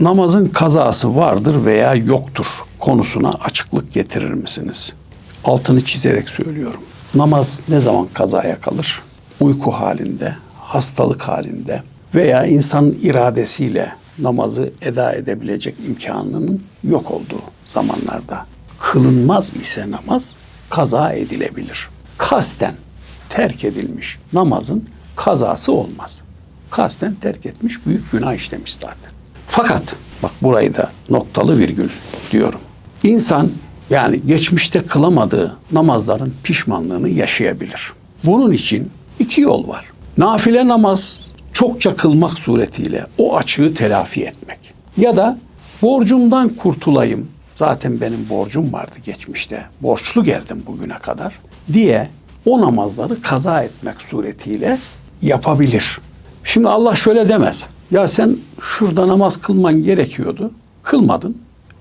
namazın kazası vardır veya yoktur konusuna açıklık getirir misiniz? Altını çizerek söylüyorum. Namaz ne zaman kazaya kalır? Uyku halinde, hastalık halinde veya insanın iradesiyle namazı eda edebilecek imkanının yok olduğu zamanlarda kılınmaz ise namaz kaza edilebilir. Kasten terk edilmiş namazın kazası olmaz. Kasten terk etmiş büyük günah işlemiş zaten. Fakat bak burayı da noktalı virgül diyorum. İnsan yani geçmişte kılamadığı namazların pişmanlığını yaşayabilir. Bunun için iki yol var. Nafile namaz çokça kılmak suretiyle o açığı telafi etmek. Ya da borcumdan kurtulayım. Zaten benim borcum vardı geçmişte. Borçlu geldim bugüne kadar diye o namazları kaza etmek suretiyle yapabilir. Şimdi Allah şöyle demez. Ya sen şurada namaz kılman gerekiyordu. Kılmadın.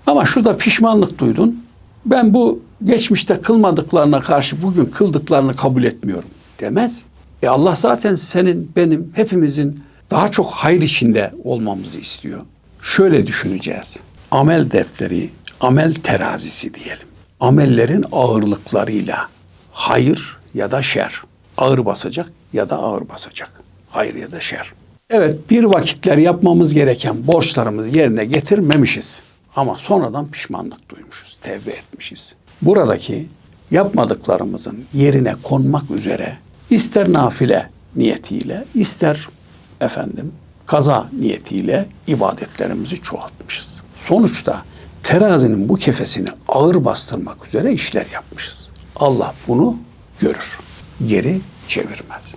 Ama şurada pişmanlık duydun. Ben bu geçmişte kılmadıklarına karşı bugün kıldıklarını kabul etmiyorum demez. E Allah zaten senin, benim, hepimizin daha çok hayır içinde olmamızı istiyor. Şöyle düşüneceğiz. Amel defteri, amel terazisi diyelim. Amellerin ağırlıklarıyla hayır ya da şer ağır basacak ya da ağır basacak. Hayır ya da şer. Evet bir vakitler yapmamız gereken borçlarımızı yerine getirmemişiz. Ama sonradan pişmanlık duymuşuz, tevbe etmişiz. Buradaki yapmadıklarımızın yerine konmak üzere ister nafile niyetiyle, ister efendim kaza niyetiyle ibadetlerimizi çoğaltmışız. Sonuçta terazinin bu kefesini ağır bastırmak üzere işler yapmışız. Allah bunu görür. Geri çevirmez.